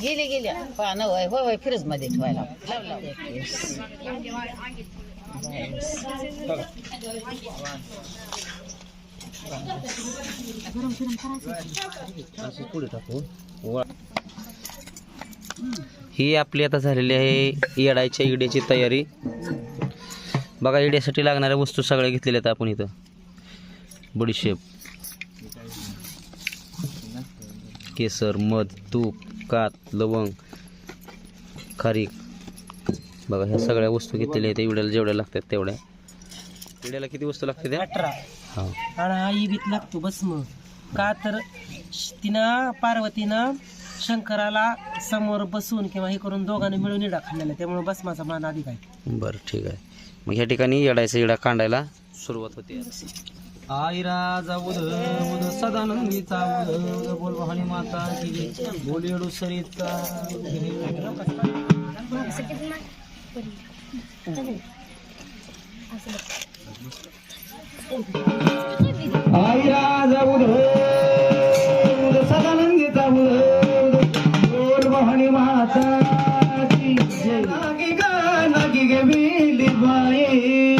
गेले गेल्या पानं वय होय होय फ्रीजमध्ये ठेवायला. ही आपली आता झालेली आहे येडायच्या इड्याची तयारी. बघा इड्यासाठी लागणाऱ्या वस्तू सगळ्या घेतलेल्या आहेत आपण इथं. बडीशेप केसर मध तूप कात लवंग खारीक बघा ह्या सगळ्या वस्तू घेतलेल्या आहेत. इड्याला जेवढ्या लागतात तेवढ्या. इड्याला किती वस्तू लागतात अठरा. हां. लागतो भस्म का तर तिनं पार्वतीनं शंकराला समोर बसून किंवा हे करून दोघांनी मिळून इडा खाल्लेला. त्यामुळे भस्माचा मान अधिक आहे. बरं ठीक आहे. मग ह्या ठिकाणी येडायचा इडा कांडायला सुरुवात होते. आईरा जाऊद उद सदानंदीचा उद उद बोल वाहणी माता की बोलेडू सरिता आईरा जाऊद उद सदानंदीचा उद बोल वाहणी माता की नागी गा नागी गे मिली बाई.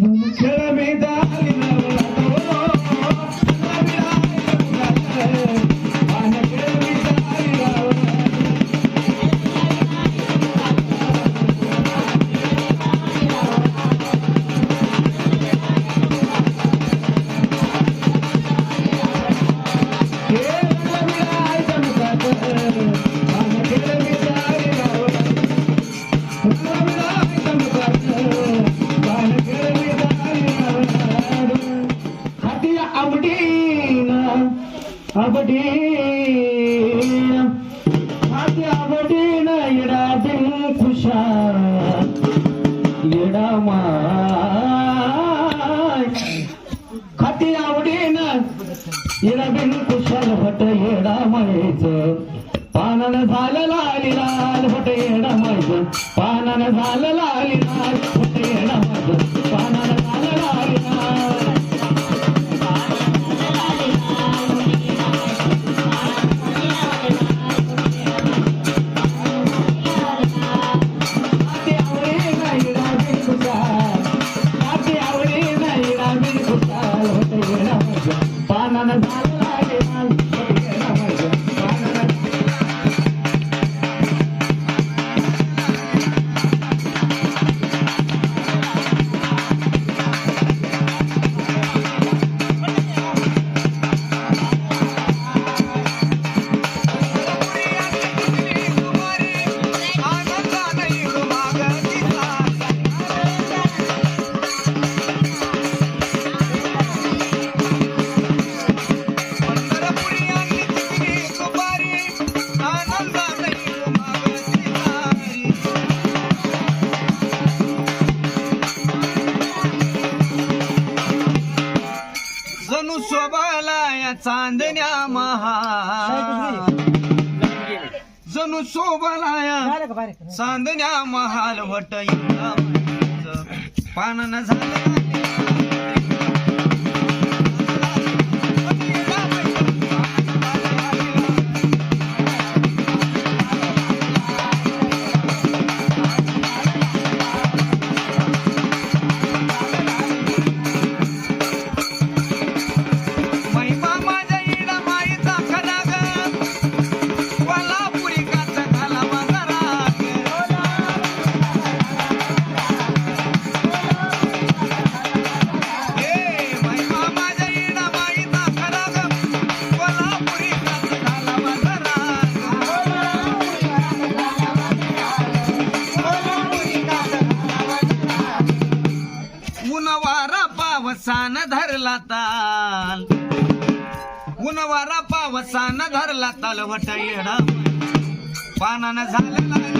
ಮನಸಳ ಮೇದ आवडी येडा दिल खुशा येडा माय येडा बिन खुशाल भट येडा मायच पानानं झालं लाली लाल भट येडा मायच पानानं झालं लाल लाल भट ना चांदण्या महाल वट पानन झालं माणसानं धरला तलवट येणं. पानानं झालेला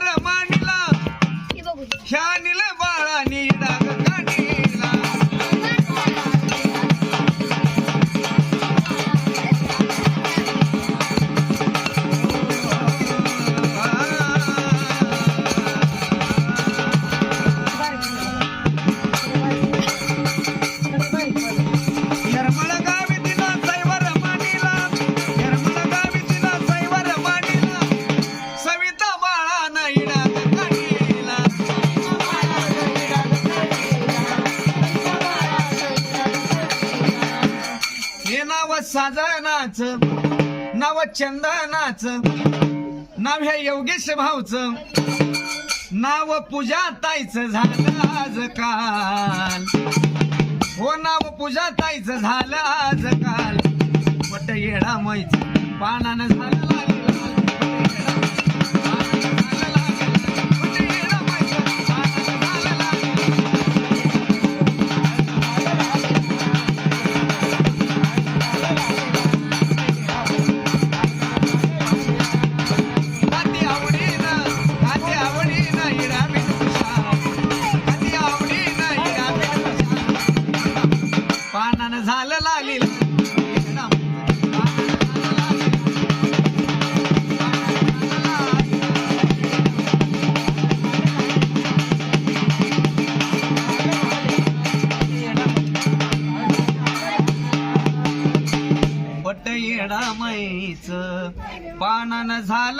क्या चंदनाच नाव ह्या योगेश भाऊच नाव पूजा ताईच झालं आज काल. हो नाव पूजा ताईच झालं आज काल. पट येडा मैच पानानं झालं झालं लागेल पानानं झालं